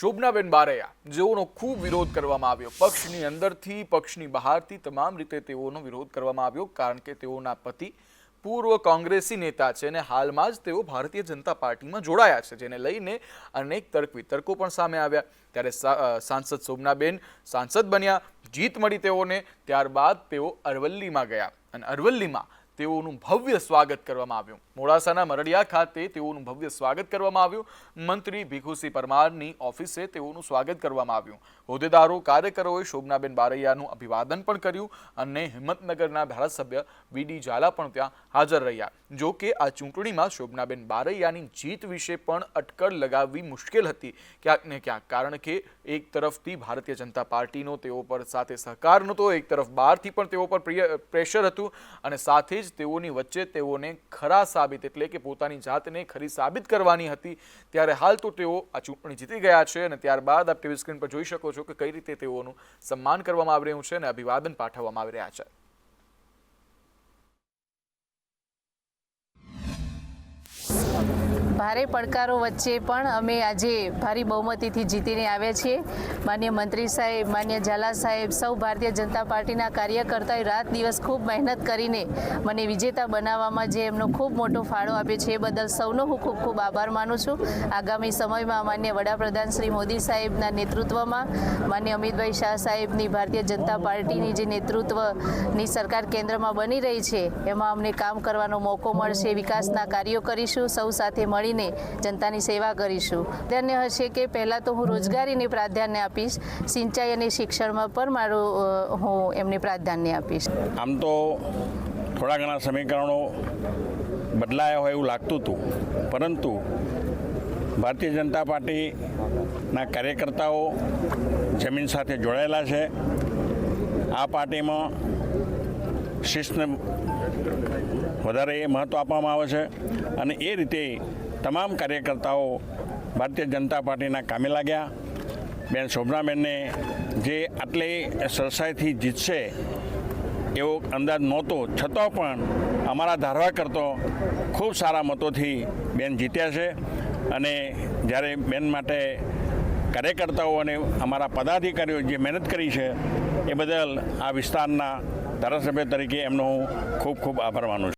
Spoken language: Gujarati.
શોભનાબેન બારૈયા, જેઓનો ખૂબ વિરોધ કરવામાં આવ્યો. પક્ષની અંદરથી, પક્ષની બહારથી તમામ રીતે તેઓનો વિરોધ કરવામાં આવ્યો, કારણ કે તેઓના પતિ પૂર્વ કોંગ્રેસી નેતા છે અને હાલમાં જ તેઓ ભારતીય જનતા પાર્ટીમાં જોડાયા છે, જેને લઈને અનેક તર્ક વિતર્કો પણ સામે આવ્યા. ત્યારે સાંસદ શોભનાબેન સાંસદ બન્યા, જીત મળી તેઓને, ત્યારબાદ તેઓ અરવલ્લીમાં ગયા. અને અરવલ્લીમાં તેઓનું ભવ્ય સ્વાગત કરવામાં આવ્યું. મોડાસાના મરડિયા ખાતે તેઓનું ભવ્ય સ્વાગત કરવામાં આવ્યું. મંત્રી ભીખુસિંહ પરમારની ઓફિસે તેઓનું સ્વાગત કરવામાં આવ્યું. હોદ્દેદારો, કાર્યકરોએ શોભનાબેન બારૈયાનું અભિવાદન પણ કર્યું અને હિંમતનગરના ધારાસભ્ય વીડી ઝાલા પણ ત્યાં હાજર રહ્યા. જો કે આ ચૂંટણીમાં શોભનાબેન બારૈયાની જીત વિશે પણ અટકળ લગાવવી મુશ્કેલ હતી. ક્યાંક ને ક્યાંક કારણ કે એક તરફથી ભારતીય જનતા પાર્ટીનો તેઓ પર સાથે સહકાર નહોતો, એક તરફ બહારથી પણ તેઓ પર પ્રિય- પ્રેશર હતું અને સાથે જ તેઓની વચ્ચે તેઓને ખરા સાબિત, એટલે કે પોતાની જાતને ખરી સાબિત કરવાની હતી. ત્યારે હાલ તો તેઓ આ ચૂંટણી જીતી ગયા છે અને ત્યારબાદ આપ ટીવી સ્ક્રીન પર જોઈ શકો છો કે કઈ રીતે તેઓનું સન્માન કરવામાં આવી રહ્યું છે અને અભિવાદન પાઠવવામાં આવી રહ્યા છે. ભારે પડકારો વચ્ચે પણ અમે આજે ભારી બહુમતીથી જીતીને આવ્યા છીએ. માન્ય મંત્રી સાહેબ, માન્ય ઝાલા સાહેબ, સૌ ભારતીય જનતા પાર્ટીના કાર્યકર્તાએ રાત દિવસ ખૂબ મહેનત કરીને મને વિજેતા બનાવવામાં જે એમનો ખૂબ મોટો ફાળો આપ્યો છે એ બદલ સૌનો હું ખૂબ ખૂબ આભાર માનું છું. આગામી સમયમાં માન્ય વડાપ્રધાન શ્રી મોદી સાહેબના નેતૃત્વમાં માન્ય અમિતભાઈ શાહ સાહેબની ભારતીય જનતા પાર્ટીની જે નેતૃત્વની સરકાર કેન્દ્રમાં બની રહી છે, એમાં અમને કામ કરવાનો મોકો મળશે, વિકાસના કાર્યો કરીશું, સૌ સાથે મળીને જનતાની સેવા કરીશું. પ્રાધાન્ય હશે કે પહેલાં તો હું રોજગારીને પ્રાધાન્ય આપીશ. સિંચાઈ અને શિક્ષણમાં પણ મારું હું એમને પ્રાધાન્ય આપીશ. આમ તો થોડા ઘણા સમીકરણો બદલાયા હોય એવું લાગતું હતું. પરંતુ ભારતીય જનતા પાર્ટીના કાર્યકર્તાઓ જમીન સાથે જોડાયેલા છે. આ પાર્ટીમાં શિસ્તને વધારે મહત્ત્વ આપવામાં આવે છે. અને એ રીતે તમામ કાર્યકર્તાઓ ભારતીય જનતા પાર્ટીના કામે લાગ્યા. બેન શોભનાબેનને જે આટલી સરસાઈથી જીતશે એવો અંદાજ નહોતો, છતાં પણ અમારા ધારવા કરતો ખૂબ સારા મતોથી બેન જીત્યા છે. અને જ્યારે બેન માટે કાર્યકર્તાઓ અને અમારા પદાધિકારીઓ જે મહેનત કરી છે, એ બદલ આ વિસ્તારના ધારાસભ્ય તરીકે એમનો હું ખૂબ ખૂબ આભાર માનું છું.